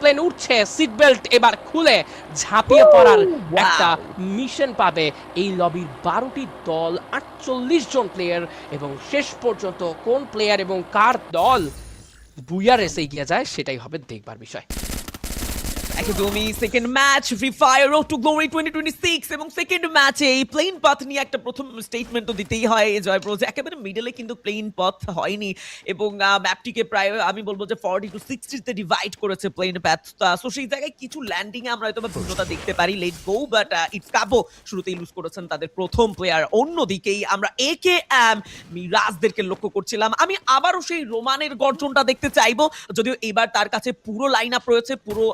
Plane উঠছে seat belt এবার খুলে ঝাঁপিয়ে পড়ার একটা মিশন পাবে এই লবির বারোটি দল আটচল্লিশ জন প্লেয়ার এবং শেষ পর্যন্ত কোন প্লেয়ার এবং কার দল বুয়ার রেসে এগিয়ে যায় সেটাই হবে দেখবার বিষয়। একদমই second match Free Fire Road to Glory twenty twenty six এবং সেকেন্ড ম্যাচে এই প্লেন পথ নিয়ে একটা প্রথম স্টেটমেন্ট তো দিতেই হয় এই জয় একেবারে মিডলে কিন্তু প্লেন পথ হয়নি এবং ম্যাপটিকে প্রায়, আমি বলব যে ফর্টি টু সিক্সটিতে ডিভাইড করেছে প্লেন প্যাথ সো সেই জায়গায় কিছু ল্যান্ডিং এ আমরা হয়তো ভিন্নতা দেখতে পারি লেট গো বাট ইটস কাবো শুরুতেই লুজ করেছেন তাদের প্রথম প্লেয়ার অন্যদিকেই আমরা এ কে এম মিরাজদেরকে লক্ষ্য করছিলাম। আমি আবারও সেই রোমানের গর্জনটা দেখতে চাইব, যদিও এবার তার কাছে পুরো লাইন আপ রয়েছে, পুরো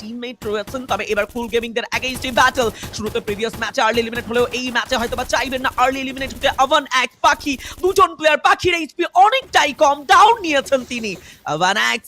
টিমমেট রয়েছেন, তবে এবার ফুল গেমিংদের এগেইনস্ট এই ব্যাটল শুরুতে প্রিভিয়াস ম্যাচে আর্লি এলিমিনেট হলেও এই ম্যাচে হয়তো বা চাইবেন না। আর্লি এলিমিনেট হতে আভান এক পাখি, দুজন প্লেয়ার পাখির এইচপি অনেকটাই কম ডাউন নিয়েছেন তিনি। আভান এক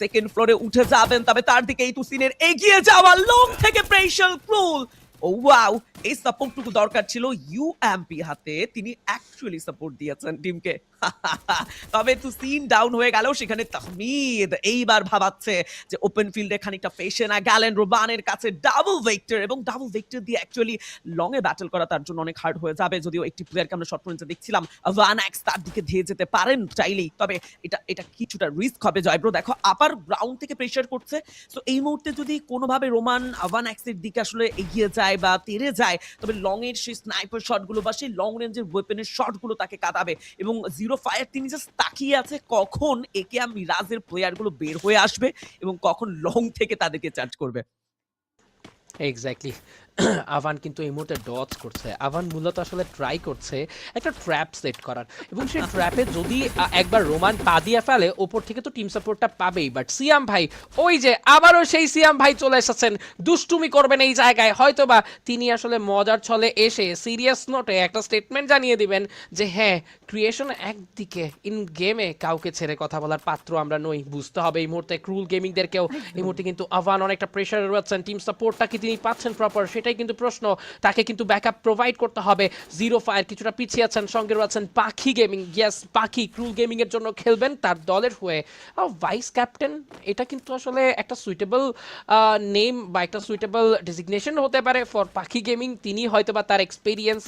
সেকেন্ড ফ্লোরে উঠে যাবেন, তবে তার দিকে এই তুসিনের এগিয়ে যাওয়া লং থেকে প্রেশাল ক্রুল ও ওয়াও এই সাপোর্টটুকু দরকার ছিল ইউ ইউএমপি হাতে। তিনি অ্যাকচুয়ালি সাপোর্ট দিয়েছেন টিমকে। তবে তো সিন ডাউন হয়ে গেল, সেখানে তাহমিদ এইবার ভাবাচ্ছে যে ওপেন ফিল্ডে খানিকটা ফেসে না। গেলেন রোবানের কাছে ডাবল ভেক্টর এবং ডাবল ভেক্টর দিয়ে অ্যাকচুয়ালি লং এ ব্যাটল করা তার জন্য অনেক হার্ড হয়ে যাবে। যদিও একটি প্লেয়ারকে আমরা শর্ট রেঞ্জে দেখছিলাম ওয়ান এক্স তার দিকে ধেয়ে যেতে পারেন চাইলেই। তবে এটা এটা কিছুটা রিস্ক হবে জয়ব্রো। দেখো আপার গ্রাউন্ড থেকে প্রেশার করছে। তো এই মুহূর্তে যদি কোনোভাবে রোমান ওয়ান এক্সের দিকে আসলে এগিয়ে যায় বা তেরে যায় তবে লং এর সেই স্নাইপার শটগুলো বা সেই লং রেঞ্জের ওয়েপেনের শটগুলো তাকে কাটাবে এবং জিরো ফায়ার তিনি জাস্ট তাকিয়ে আছে কখন একে আমি মিরাজের প্লেয়ারগুলো বের হয়ে আসবে এবং কখন লং থেকে তাদেরকে চার্জ করবে। এক্স্যাক্টলি আভান কিন্তু এই মুহূর্তে ডচ করছে। আভান মূলত আসলে ট্রাই করছে একটা ট্র্যাপ সেট করার। এবং সেই ট্র্যাপে যদি একবার রোমান পা দিয়ে ফেলে ওপর থেকে তো টিম সাপোর্টটা পাবেই। বাট সিয়াম ভাই ওই যে আবারও সেই সিয়াম ভাই চলে এসেছেন। দুষ্টুমি করবেন এই জায়গায়। হয়তোবা তিনি আসলে মজার ছলে এসে সিরিয়াস নোটে একটা স্টেটমেন্ট জানিয়ে দিবেন যে হ্যাঁ ক্রিয়েশন একদিকে ইন গেমে কাউকে ছেড়ে কথা বলার পাত্র আমরা নই। বুঝতে হবে এই মুহূর্তে ক্রুল গেমিংদেরকেও এই মুহূর্তে কিন্তু আভান অনেকটা প্রেশারে রয়েছেন। টিম সাপোর্টটা কি তিনি পাচ্ছেন প্রপার সেটাই কিন্তু প্রশ্ন। তাকে কিন্তু ব্যাকআপ প্রোভাইড করতে হবে। জিরো ফায়ার কিছুটা পিছিয়ে আছেন, সঙ্গে রয়েছেন পাখি গেমিং ইয়েস পাখি ক্রুল গেমিং এর জন্য খেলবেন তার দলের হয়ে। ভাইস ক্যাপ্টেন এটা কিন্তু আসলে একটা সুইটেবল নেম বা একটা সুইটেবল ডেজিগনেশন হতে পারে ফর পাখি গেমিং তিনি হয়তো বা তার এক্সপিরিয়েন্স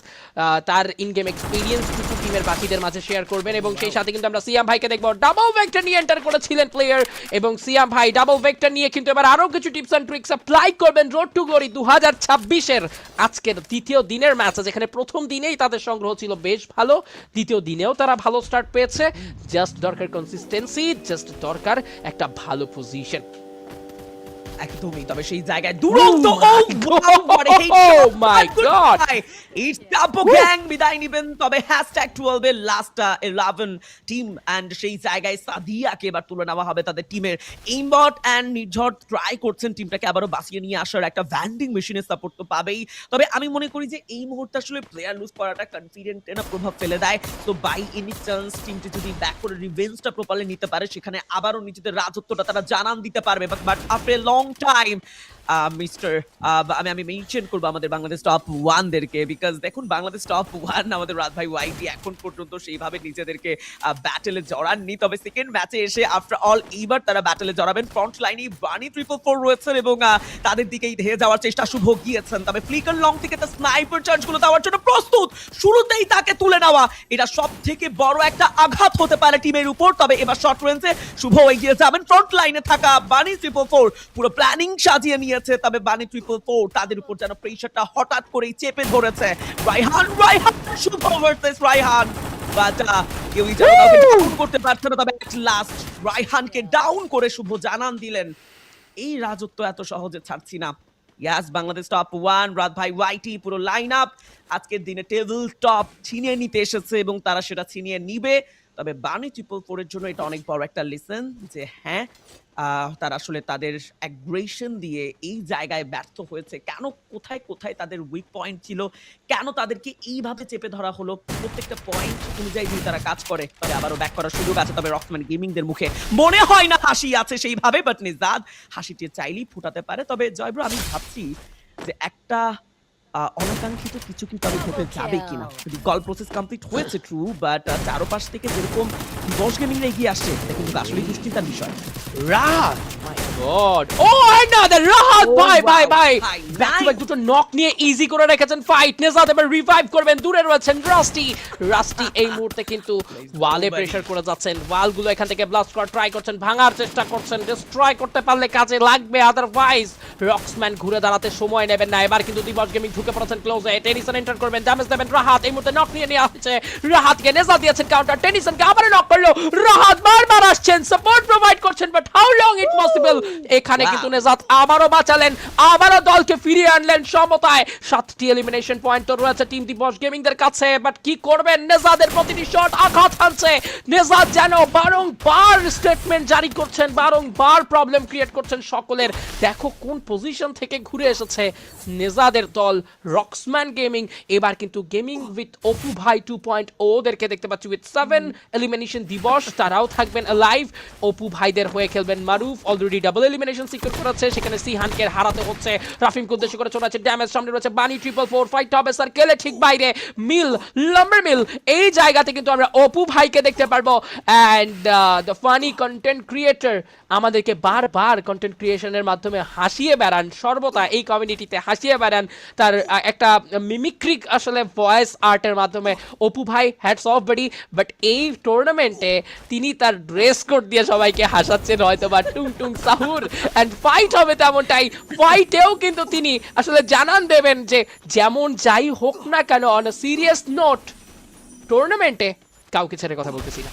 তার ইন গেম এক্সপিরিয়েন্স কিছু টিমের বাকিদের মাঝে শেয়ার করবেন এবং সেই সাথে কিন্তু আমরা সিয়াম ভাইকে দেখব। ডাবল ভেক্টর নিয়ে এন্টার করেছিলেন প্লেয়ার এবং সিয়াম ভাই ডাবল ভেক্টর নিয়ে কিন্তু এবার আরও কিছু টিপস অ্যান্ড ট্রিক্স অ্যাপ্লাই করবেন। রোড টু গ্লোরি দু হাজার ছাব্বিশের আজকের দ্বিতীয় দিনের ম্যাচ, যেখানে প্রথম দিনেই তাদের সংগ্রহ ছিল বেশ ভালো। দ্বিতীয় দিনেও তারা ভালো স্টার্ট পেয়েছে। জাস্ট দরকার কনসিস্টেন্সি জাস্ট দরকার একটা ভালো পজিশন একদমই তবে সেই জায়গায় দুরন্ত Oh! Oh my God! It's কাপো গ্যাং বিদায় নিবেন। তবে হ্যাশট্যাগ 12 এর লাস্ট 11 টিম এন্ড সেই জায়গায় সাদিয়াকে এবার তুলে নেওয়া হবে তাদের টিমের এইমবট এন্ড নির্ঝর ট্রাই করছেন টিমটাকে আবারও বাঁচিয়ে নিয়ে আসার একটা ভ্যান্ডিং মেশিনের সাপোর্ট তো পাবেই। তবে আমি মনে করি যে এই মুহূর্তে আসলে প্লেয়ার লুজ করাটা কনফিডেন্ট না প্রভাব ফেলে দেয়। তো বাই এনি চান্স টিমটি যদি ব্যাক করে রিভেঞ্জটা প্রপারলি নিতে পারে সেখানে আবারও নিজেদের রাজত্বটা তারা জানান দিতে পারবে। But after long time mister আমি আমি মেনশন করব আমাদের বাংলাদেশ টপ ওয়ানদেরকে বিকজ দেখুন বাংলাদেশ টপ ওয়ান আমাদের রাত ভাই ওয়াইটি এখন পর্যন্ত সেইভাবে নিজেদেরকে ব্যাটেলে জড়াননি। তবে সেকেন্ড ম্যাচে এসে আফটার অল এইবার তারা ব্যাটেলে জড়াবেন। ফ্রন্ট লাইনে বানি ট্রিপল ফোর রয়েছেন এবং তাদের দিকেই ধেয়ে যাওয়ার চেষ্টা শুভ গিয়েছেন। তবে ফ্লিকার লং থেকে তার স্নাইপার চার্জগুলো দেওয়ার জন্য প্রস্তুত। শুরুতেই তাকে তুলে নেওয়া, এটা সব থেকে বড় একটা আঘাত হতে পারে টিমের উপর। তবে এবার শর্ট রেঞ্জে শুভ এগিয়ে যাবেন। ফ্রন্ট লাইনে থাকা বানি ট্রিপল ফোর পুরো প্ল্যানিং সাজিয়ে নিয়েছে তবে বানি ট্রিপল ফোর তাদের উপর যেন প্রেশারটা হঠাৎ করেই চেপে ধরেছে। রাইহান রাইহান শুভ ভার্সেস রাইহান বাট কেউই যেন কাউকে ডাউন করতে পারছে না তবে লাস্ট রাইহানকে ডাউন করে শুভ জানান দিলেন। এই রাজত্ব এত সহজে ছাড়ছি না। ইয়াস বাংলাদেশ টপ ওয়ান রাত ভাই ওয়াইটি পুরো লাইন আপ আজকের দিনে টেবিল টপ ছিনিয়ে নিতে এসেছে এবং তারা সেটা ছিনিয়ে নিবে। তবে বানি ট্রিপল ফোরের জন্য এটা অনেক বড় একটা লেসন যে হ্যাঁ তারা আসলে তাদের অ্যাগ্রেশন দিয়ে এই জায়গায় ব্যর্থ হয়েছে। কেন, কোথায় কোথায় তাদের উইক পয়েন্ট ছিল? কেন তাদেরকে এইভাবে চেপে ধরা হলো? প্রত্যেকটা পয়েন্ট অনুযায়ী যদি তারা কাজ করে, তবে আবারও ব্যাক করার সুযোগ আছে। তবে রকমান গেমিংদের মুখে মনে হয় না হাসি আছে সেইভাবে বাট নিজাদ হাসিটি চাইলেই ফুটাতে পারে। তবে জয়ব্র, আমি ভাবছি যে একটা অনাকাঙ্ক্ষিত কিছু কি তবে হতে যাবে কিনা। কল প্রসেস কমপ্লিট হয়েছে ট্রু বাট চারপাশ থেকে যেরকম বস গেমিং এগিয়ে আসছে এটা কিন্তু আসলে দুশ্চিন্তার বিষয়। রাহাত! গড ও রাহাত ভাই ভাই wow, ভাই ভাই, ব্যাক টু ব্যাক দুটো নক নিয়ে ইজি করে রেখেছেন ফাইট নেজাদ এবার রিভাইভ করবেন। দূরে রয়েছেন রাস্টি রাস্টি এই মুহূর্তে কিন্তু ওয়ালে. প্রেসার করে যাচ্ছেন। ওয়ালগুলো এখান থেকে ব্লাস্ট করার ট্রাই করছেন ভাঙার চেষ্টা করছেন ডিস্ট্রয় করতে পারলে কাজে লাগবে আদারওয়াইজ রক্সম্যান ঘুরে দাঁড়াতে সময় নেবেন না। এবার কিন্তু দিবস গেমিং ঢুকে পড়েছেন ক্লোজে টেনিসন এন্টার করবেন। ড্যামেজ দেবেন রাহাত। এই মুহূর্তে নক নিয়ে নেওয়া হচ্ছে রাহাতকে নেজা দিয়েছেন কাউন্টার টেনিসনকে আবার নক করল। রাহাত বারবার আসছেন। সাপোর্ট প্রোভাইড করছেন but how long it possible এখানে কিন্তু নেজাত আবারও বাঁচালেন। আবারও দলকে ফিরিয়ে আনলেন সমতায়। সাতটি এলিমিনেশন পয়েন্ট তো রয়েছে টিম দিবস গেমিংদের কাছে বাট কি করবেন? নেজাদের প্রতিটি শট আঘাত হানছে। নেজাদ যেন বারংবার স্টেটমেন্ট জারি করছেন বারংবার প্রবলেম ক্রিয়েট করছেন সকলের। দেখো কোন পজিশন থেকে ঘুরে এসেছে নেজাদের দল। রক্সম্যান গেমিং এবার কিন্তু গেমিং উইথ অপু ভাই টু পয়েন্ট ওদেরকে দেখতে পাচ্ছি উইথ সেভেন এলিমিনেশন দিবস তারাও থাকবেন লাইভ অপু ভাইদের হয়ে খেলবেন Maruf already double elimination secure করেছে। সেখানে সিহানকে হারাতে হচ্ছে। রাফিমকে উদ্দেশ্য করে চলে আছে ড্যামেজ সামনে রয়েছে বানি ট্রিপল ফোর ফাইট হবে সার্কেলে ঠিক বাইরে মিল লাম্বার মিল এই জায়গাতে কিন্তু আমরা অপু ভাইকে দেখতে পারব। And the funny content creator আমাদেরকে বারবার কন্টেন্ট ক্রিয়েশনের মাধ্যমে হাসিয়ে বেড়ান। সর্বদা এই কমিউনিটিতে হাসিয়ে বেড়ান। তার আহ, একটা মিমিক্রিক আসলে ভয়েস আর্টের মাধ্যমে অপু ভাই হ্যাটস অফ বডি বাট এই টুর্নামেন্টে তিনি তার ড্রেস কোড দিয়ে সবাইকে হাসাচ্ছেন হয়তো বা টুং টুং সাহুর অ্যান্ড ফাইট হবে তেমনটাই। ফাইটেও কিন্তু তিনি আসলে জানান দেবেন যে যেমন যাই হোক না কেন অন সিরিয়াস নোট টুর্নামেন্টে কাউকে ছেড়ে কথা বলতেছি না।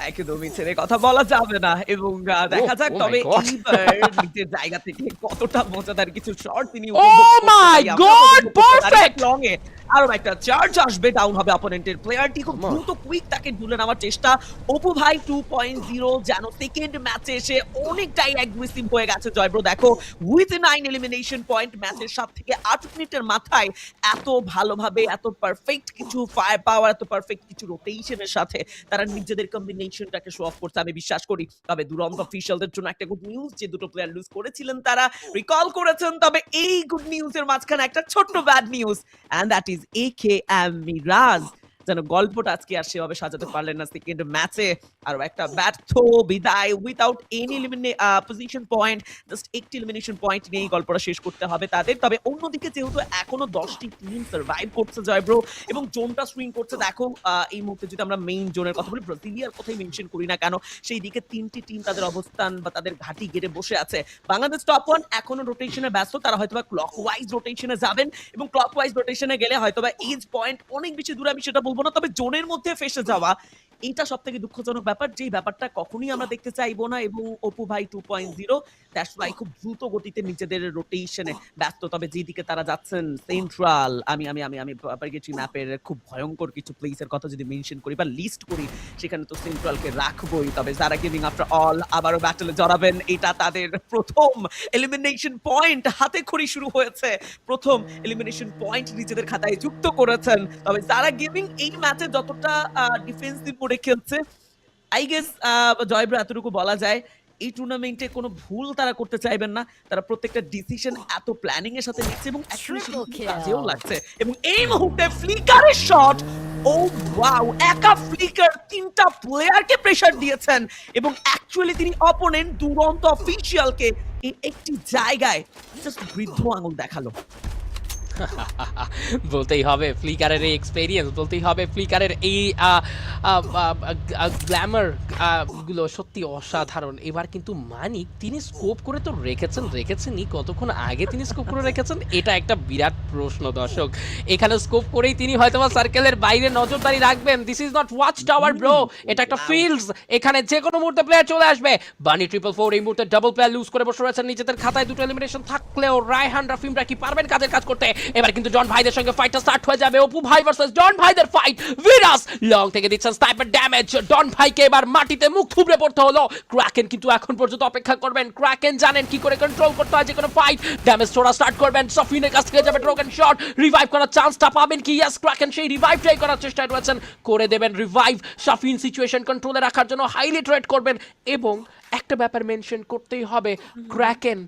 একদমই ছেড়ে কথা বলা যাবে না এবং দেখা Oh, যাক oh তবে. এইবার নিজের জায়গা থেকে কতটা মজাদার কিছু শট তিনি ও my God perfect long a আরও একটা চার্জ আসবে ডাউন হবে অপোনেন্টের প্লেয়ারটি খুব দ্রুত কুইক তাকে তুলে নেওয়ার চেষ্টা। অপু ভাই টু পয়েন্ট জিরো যেন সেকেন্ড ম্যাচে এসে অনেকটাই অ্যাগ্রেসিভ হয়ে গেছে। জয়ব্রো দেখো উইথ নাইন এলিমিনেশন পয়েন্ট ম্যাচের সাত থেকে আট মিনিটের মাথায় এত ভালোভাবে এত পারফেক্ট কিছু ফায়ার পাওয়ার এত পারফেক্ট কিছু রোটেশনের সাথে তারা নিজেদের কম্বিনেশনটাকে শো অফ করতে আমি বিশ্বাস করি। তবে দুরন্ত অফিসিয়ালদের জন্য একটা গুড নিউজ যে দুটো প্লেয়ার লুজ করেছিলেন তারা রিকল করেছেন তবে এই গুড নিউজের মাঝখানে একটা ছোট্ট bad news and that is A K M Miraj যেন গল্পটা আজকে আর সেভাবে সাজাতে পারলেন না সেকেন্ড ম্যাচে আর একটা ব্যর্থ বিদায় without any position point just একটি এলিমিনেশন পয়েন্ট নিয়েই গল্পটা শেষ করতে হবে তাদের। তবে অন্যদিকে যেহেতু এখনও দশটি টিম সার্ভাইভ করছে জয়ব্রো এবং জোনটা সুইং করছে, দেখো এই মুহূর্তে যদি আমরা মেইন জোনের কথা বলি ব্রাজিলিয়ার কথাই মেনশন করি না কেন, সেই দিকে তিনটি টিম তাদের অবস্থান বা তাদের ঘাঁটি গেড়ে বসে আছে। বাংলাদেশ টপ ওয়ান এখনও রোটেশনে ব্যস্ত, তারা হয়তোবা ক্লক ওয়াইজ রোটেশনে যাবেন, এবং ক্লক ওয়াইজ রোটেশনে গেলে হয়তোবা এজ পয়েন্ট অনেক বেশি দূরে, আমি সেটা বলব না তবে জোনের মধ্যে ফেসে যাওয়া এটা সব থেকে দুঃখজনক ব্যাপার যেই ব্যাপারটা কখনোই আমরা দেখতে চাইব না এবং অপু ভাই two point zero that's why খুব দ্রুত গতিতে নিজেদের রোটেশনে ব্যস্ত। তবে যেদিকে তারা যাচ্ছেন সেন্ট্রাল আমি আমি আমি আমি গেছি ম্যাপের খুব ভয়ঙ্কর কিছু প্লেসের কথা যদি মেনশন করি বা লিস্ট করি, সেখানে তো সেন্ট্রালকে রাখবোই। তবে যারা গেমিং আফটার অল আবারও ব্যাটেলে জড়াবেন, এটা তাদের প্রথম এলিমিনেশন পয়েন্ট হাতে খড়ি শুরু হয়েছে, প্রথম এলিমিনেশন পয়েন্ট নিজেদের খাতায় যুক্ত করেছেন। তবে যারা গেমিং এই ম্যাচে যতটা ডিফেন্সিভ মোডে খেলছে আই গেস জয়ব্র এতটুকু বলা যায় এই টুর্নামেন্টে কোনো ভুল তারা করতে চাইবেন না। তারা প্রত্যেকটা ডিসিশন এত প্ল্যানিং এর সাথে নিচ্ছে এবং. কাজেও লাগছে। এবং এই মুহূর্তে ফ্লিকারের শট ও ওয়াও একা ফ্লিকার তিনটা প্লেয়ারকে প্রেসার দিয়েছেন। এবং অ্যাকচুয়ালি তিনি অপোনেন্ট দুরন্ত অফিসিয়ালকে এই একটি জায়গায় জাস্ট বৃদ্ধ আঙুল দেখাল। বলতেই হবে ফ্লিকারের এই এক্সপেরিয়েন্স বলতেই হবে ফ্লিকারের এই গ্ল্যামারগুলো সত্যি অসাধারণ। এবার কিন্তু মানিক, তিনি স্কোপ করে তো রেখেছেন, রেখেছেনই, কতক্ষণ আগে তিনি স্কোপ করে রেখেছেন, এটা একটা বিরাট প্রশ্ন দর্শক। এখানে স্কোপ করেই তিনি হয়তোবা সার্কেলের বাইরে নজরদারি রাখবেন। This is not watch tower bro এটা একটা ফিল্ডস এখানে যে কোনো মুহূর্তে প্লেয়ার চলে আসবে। বানি ট্রিপল ফোর এই মুহূর্তে ডাবল প্লেয়ার লুজ করে বসে রয়েছেন। নিজেদের খাতায় দুটো এলিমিনেশন থাকলেও রায়হান রাফিমরা কি পারবেন কাজের কাজ করতে? এবার কিন্তু জন ভাইদের সঙ্গে ফাইটটা স্টার্ট হয়ে যাবে। অপু ভাই ভার্সেস জন ভাইদের ফাইট ভিরাস লং থেকে দিচ্ছেন স্নাইপার ড্যামেজ ডন ভাইকে এবার মাটিতে মুখ থুবড়ে পড়তে হলো। ক্র্যাকেন কিন্তু এখন পর্যন্ত অপেক্ষা করবেন। ক্র্যাকেন জানেন কি করে কন্ট্রোল করতে হয় যে কোনো ফাইট ড্যামেজ ছোড়া স্টার্ট করবেন। সফিনের কাছ থেকে যাবে ড্রোগেন শট রিভাইভ করার চান্সটা পাবেন কি? ইয়াস ক্র্যাকেন সেই রিভাইভটাই করার চেষ্টায় রয়েছেন। করে দেবেন রিভাইভ শাফিন সিচুয়েশন কন্ট্রোলে রাখার জন্য হাইলি ট্রেড করবেন। এবং একটা ব্যাপার মেনশন করতেই হবে। ক্র্যাকেন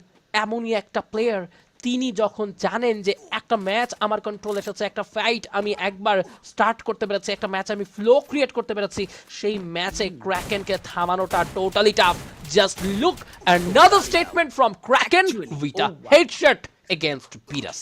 এমনই একটা প্লেয়ার তিনি যখন জানেন যে একটা ম্যাচ আমার কন্ট্রোল এসেছে একটা ফাইট আমি একবার স্টার্ট করতে পেরেছি একটা ম্যাচ আমি ফ্লো ক্রিয়েট করতে পেরেছি সেই ম্যাচে ক্র্যাকেনকে থামানোটা totally tough just look another statement from Kraken with a headshot against Piras.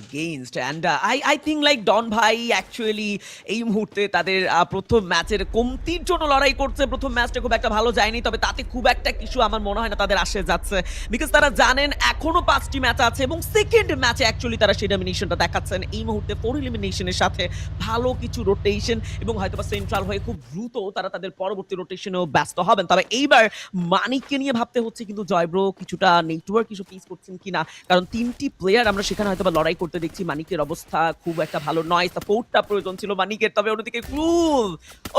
Against and I I think like Don ভাই অ্যাকচুয়ালি এই মুহূর্তে তাদের প্রথম ম্যাচের কমতির জন্য লড়াই করছে। প্রথম ম্যাচটা খুব একটা ভালো যায়নি, তবে তাতে খুব একটা কিছু আমার মনে হয় না তাদের আসে যাচ্ছে। বিকজ তারা জানেন, এখনও পাঁচটি ম্যাচ আছে এবং সেকেন্ড ম্যাচে অ্যাকচুয়ালি তারা সেই ডমিনেশনটা দেখাচ্ছেন। এই মুহূর্তে ফোর এলিমিনেশনের সাথে ভালো কিছু রোটেশন এবং হয়তোবা সেন্ট্রাল হয়ে খুব দ্রুত তারা তাদের পরবর্তী রোটেশনেও ব্যস্ত হবেন। তবে এইবার মানিককে নিয়ে ভাবতে হচ্ছে, কিন্তু জয়ব্রো কিছুটা নেটওয়ার্ক কিছু পিস করছেন কিনা? কারণ তিনটি প্লেয়ার আমরা সেখানে হয়তোবা লড়াই করতে দেখছি মানিকের অবস্থা খুব একটা ভালো নয়। সাপোর্টটা প্রয়োজন ছিল মানিকের, তবে অন্যদিকে ক্রুল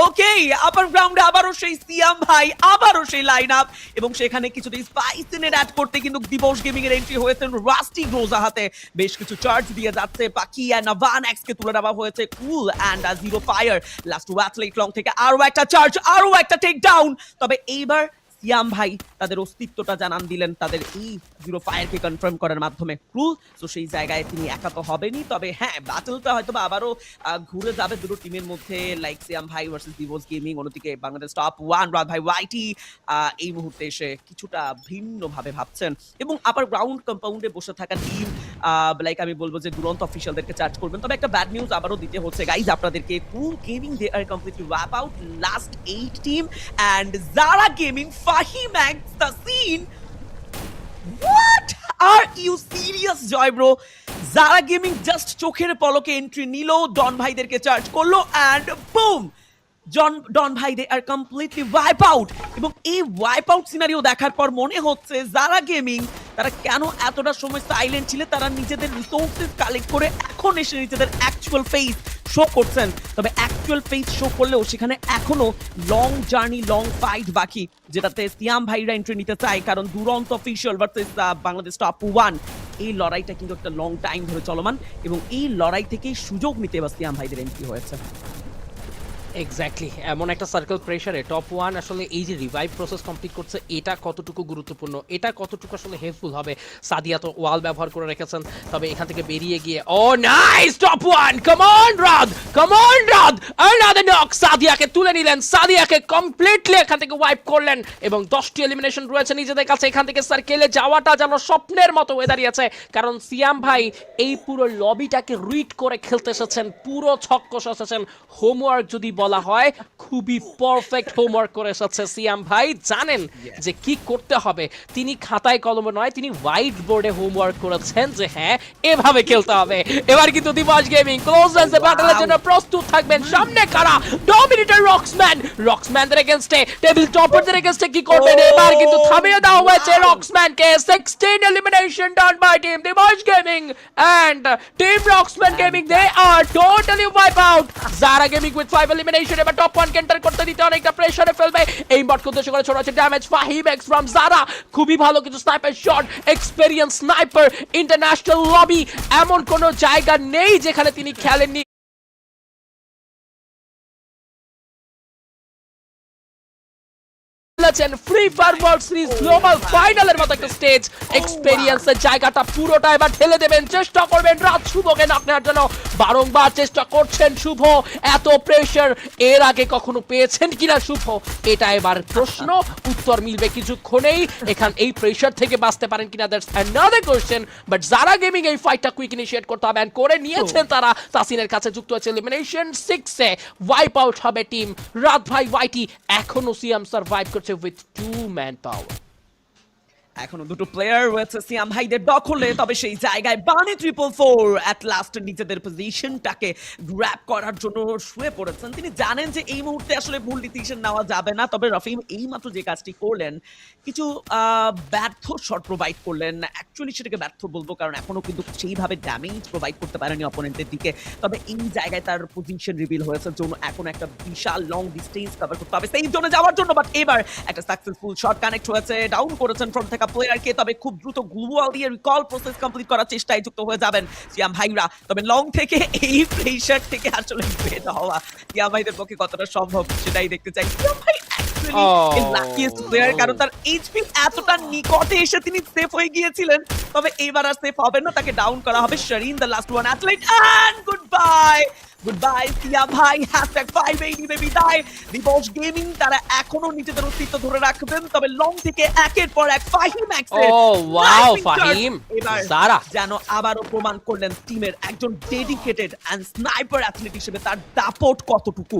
ওকে আপার গ্রাউন্ডে আবারও সেই সিয়াম ভাই, আবারও সেই লাইন আপ এবং সেখানে কিছুটা স্পাইসিনের অ্যাড করতে কিন্তু দিবস গেমিং এর এন্ট্রি হয়েছেন রাস্টি গ্রোজা হাতে। বেশ কিছু চার্জ দিয়ে যাচ্ছে পাকি অ্যান্ড নাভান এক্স কে তুলে নেওয়া হয়েছে cool and zero fire last one athlete long থেকে আরও একটা চার্জ আরও একটা টেক ডাউন তবে এইবার সিয়াম ভাই তাদের অস্তিত্বটা জানান দিলেন তাদের এই জিরো ফায়ারকে কনফার্ম করার মাধ্যমে। ক্রুল তো সেই জায়গায় তিনি একা তো হবেনই। তবে হ্যাঁ ব্যাটলটা হয়তো আবারও ঘুরে যাবে দুটো টিমের মধ্যে লাইক সিয়াম ভাই ভার্সেস দিবস গেমিং অন্যদিকে বাংলাদেশ টপ ওয়ান রাত ভাই ওয়াইটি এই মুহূর্তে এসে কিছুটা ভিন্নভাবে ভাবছেন। এবং আবার গ্রাউন্ড কম্পাউন্ডে বসে থাকা টিম লাইক আমি বলব যে দুরন্ত অফিসিয়ালদেরকে চার্জ করবেন। তবে একটা ব্যাড নিউজ আবারও দিতে হচ্ছে। গাইজ আপনাদেরকে cool gaming they are completely wipe out last eight team and Zara gaming Fahim and Tasin What? Are you serious Joy bro Zara gaming just চোখের পলকে এন্ট্রি নিল ডন ভাইদেরকে চার্জ করল অ্যান্ড বুম জন ডন ভাই they are completely wipe out এবং এই wipe out scenario দেখার পর মনে হচ্ছে জারা গেমিং তারা কেন এতটা সময় সাইলেন্ট ছিল? তারা নিজেদের রিসোর্সেস কালেক্ট করে এখন এসে নিজেদের অ্যাকচুয়াল ফেস শো করছেন। তবে অ্যাকচুয়াল ফেস শো করলেও সেখানে এখনও লং জার্নি লং ফাইট বাকি, যেটাতে সিয়াম ভাইরা এন্ট্রি নিতে চায়। কারণ Duronto official versus Bangladesh top one এই লড়াইটা কিন্তু একটা লং টাইম ধরে চলমান এবং এই লড়াই থেকেই সুযোগ নিতে এবার সিয়াম ভাইদের এন্ট্রি হয়েছে। এক্স্যাক্টলি এমন একটা সার্কেল প্রেশারে টপ ওয়ান আসলে এই যে রিভাইভ প্রসেস কমপ্লিট করছে, এটা কতটুকু গুরুত্বপূর্ণ? এটা কতটুকু আসলে হেল্পফুল হবে? সাদিয়া তো ওয়াল ব্যবহার করে রেখেছেন, তবে এখান থেকে বেরিয়ে গিয়ে, ও nice top one come on Rad come on Rad another knock সাদিয়াকে তুলে নিলেন। সাদিয়াকে কমপ্লিটলি এখান থেকে ওয়াইপ করলেন এবং দশটি এলিমিনেশন রয়েছে নিজেদের কাছে। এখান থেকে সার্কেলে যাওয়াটা যেন স্বপ্নের মতো হয়ে দাঁড়িয়েছে। কারণ সিয়াম ভাই এই পুরো লবিটাকে রিড করে খেলতে এসেছেন, পুরো ছক্কস এসেছেন। হোমওয়ার্ক যদি বলা হয় খুবই পারফেক্ট হোমওয়ার্ক করে এসেছে সিয়াম ভাই। জানেন যে কি করতে হবে? তিনি খাতায় কলমে নয় তিনি হোয়াইট বোর্ডে হোমওয়ার্ক করেছেন যে হ্যাঁ এভাবে খেলতে হবে। এবার কিন্তু দিবস গেমিং ক্লোজ রেঞ্জে ব্যাটলের জন্য প্রস্তুত থাকবেন। সামনে কারা? ডমিনেটর রক্সম্যান রক্সম্যানদের এগেইনস্টে টেবিল টপারদের এগেইনস্টে কি করবেন? এবার কিন্তু থামিয়ে দেওয়া হয়েছে রক্সম্যানকে 16 elimination done by team Dibos gaming and team Roxman gaming they are totally wipe out Zara gaming with 5 elimination এবার টপ 1 কে এন্টার করতে দিতে অনেকটা প্রেসারে ফেলবে। এই বট উদ্দেশ্য করে ছোট আছে damage Fahim X from Zara খুবই ভালো কিছু sniper shot experience sniper international lobby এমন কোনো জায়গা নেই যেখানে তিনি খেলেননি। খেলেছেন Free Fire World Series global ফাইনালের মতো একটা স্টেজ এক্সপেরিয়েন্সের জায়গাটা পুরোটা এবার ঠেলে দেবেন। চেষ্টা করবেন রাত শুভকে নক নেওয়ার জন্য। বারংবার চেষ্টা করছেন শুভ। এত প্রেশার এর আগে কখনো পেয়েছেন কিনা শুভ? এটা এবার প্রশ্ন। উত্তর মিলবে কিছুক্ষণেই। এখান এই প্রেশার থেকে বাঁচতে পারেন কিনা দ্যাটস অ্যানাদার কোশ্চেন বাট যারা গেমিং এই ফাইটটা কুইক ইনিশিয়েট করতে হবে করে নিয়েছেন তারা, তাসিনের কাছে যুক্ত হয়েছে এলিমিনেশন সিক্সে ওয়াইপ আউট হবে টিম রাত ভাই ওয়াইটি এখনও সিএম সার্ভাইভ করছে। উইথ টু ম্যান পাওয়ার এখনও দুটো প্লেয়ার রয়েছে সিয়াম ভাইদের দখলে, তবে সেই জায়গায় bunny triple four at last নিজেদের পজিশনটাকে গ্র্যাপ করার জন্য শুয়ে পড়েছেন। তিনি জানেন যে এই মুহূর্তে আসলে ভুল ডিসিশন নেওয়া যাবে না, তবে রফিম এই মাত্র যে কাজটি করলেন, কিছু ব্যর্থ শট প্রোভাইড করলেন। অ্যাকচুয়ালি সেটাকে ব্যর্থ বলব, কারণ এখনও কিন্তু সেইভাবে ড্যামেজ প্রোভাইড করতে পারেনি অপোনেন্টের দিকে। তবে এই জায়গায় তার পজিশন রিভিল হয়েছে জন্য এখন একটা বিশাল লং ডিস্টেন্স কভার করতে হবে। সেই জন্য যাওয়ার জন্য বাট এবার একটা সাকসেসফুল শট কানেক্ট হয়েছে ডাউন করেছেন ফ্রম থাকা। প্লেয়ারকে তবে খুব দ্রুত গ্লুয়াল দিয়ে রিকল প্রসেস কমপ্লিট করার চেষ্টায় যুক্ত হয়ে যাবেন। সিয়াম ভাইরা তবে লং থেকে এই প্রেশার থেকে আসলে বের হওয়া সিয়াম ভাইদের পক্ষে কতটা সম্ভব সেটাই দেখতে চাই। সিয়াম ভাই. লাকিয়েস্ট প্লেয়ার কারণ তার এইচপি এতটা নিকটে এসে তিনি সেফ হয়ে গিয়েছিলেন। তবে এবার আর সেফ হবে না তাকে ডাউন করা হবে। Sharin the last one athlete and goodbye goodbye Siya ভাই হ্যাশট্যাগ ফাইভ এই নিবে বিদায় দিবস গেমিং তারা এখনও নিজেদের অস্তিত্ব ধরে রাখবেন তবে লং থেকে একের পর এক ফাহিম ও এক্সের ওয়াও ফাহিম জারা যেন আবারও প্রমাণ করলেন টিমের একজন ডেডিকেটেড এন্ড স্নাইপার অ্যাথলিট হিসেবে তার দাপট কতটুকু।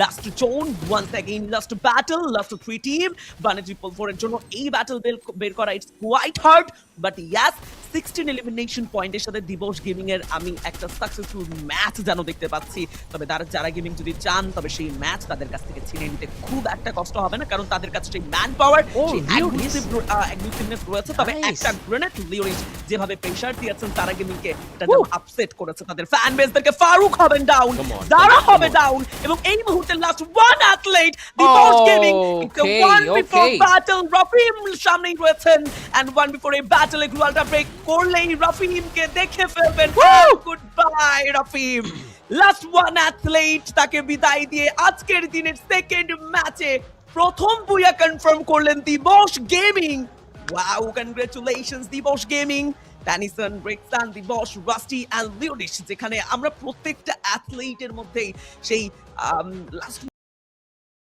Last zone once again last battle last three team bunny triple four এর জন্য এই ব্যাটল বের করা it's quite hard but yes sixteen elimination পয়েন্টের সাথে দিবস গেমিং এর আমি একটা সাকসেসফুল ম্যাচ যেন দেখতে পাচ্ছি। তবে তারা যারা গেমিং যদি চান তবে সেই ম্যাচ তাদের কাছ থেকে ছিনে নিতে খুব একটা কষ্ট হবে না কারণ তাদের কাছে সেই ম্যান পাওয়ার রয়েছে। তবে একটা গ্রেনেড লিওরিস যেভাবে প্রেসার দিয়েছেন তারা গেমিংকে এটা আপসেট করেছে তাদের ফ্যান বেসদেরকে ফারুক হবেন ডাউন যারা হবে ডাউন এবং এই মুহূর্তে last one athlete Dibos gaming Okay, one before battle Rafim সামনেই রয়েছেন এন্ড ওয়ান বিফোর এই ব্যাটলে গ্রুয়ালটা ব্রেক করলেই রফিমকে দেখে ফেলবেন। Goodbye Rafim last one athlete তাকে বিদায় দিয়ে আজকের দিনের সেকেন্ড ম্যাচে প্রথম বুয়া কনফার্ম করলেন Dibos gaming wow congratulations Dibos gaming Tennyson ব্রেকসান দিবস রাস্টি অ্যান্ড লিওডিশ যেখানে আমরা প্রত্যেকটা অ্যাথলেটের মধ্যেই সেই লাস্ট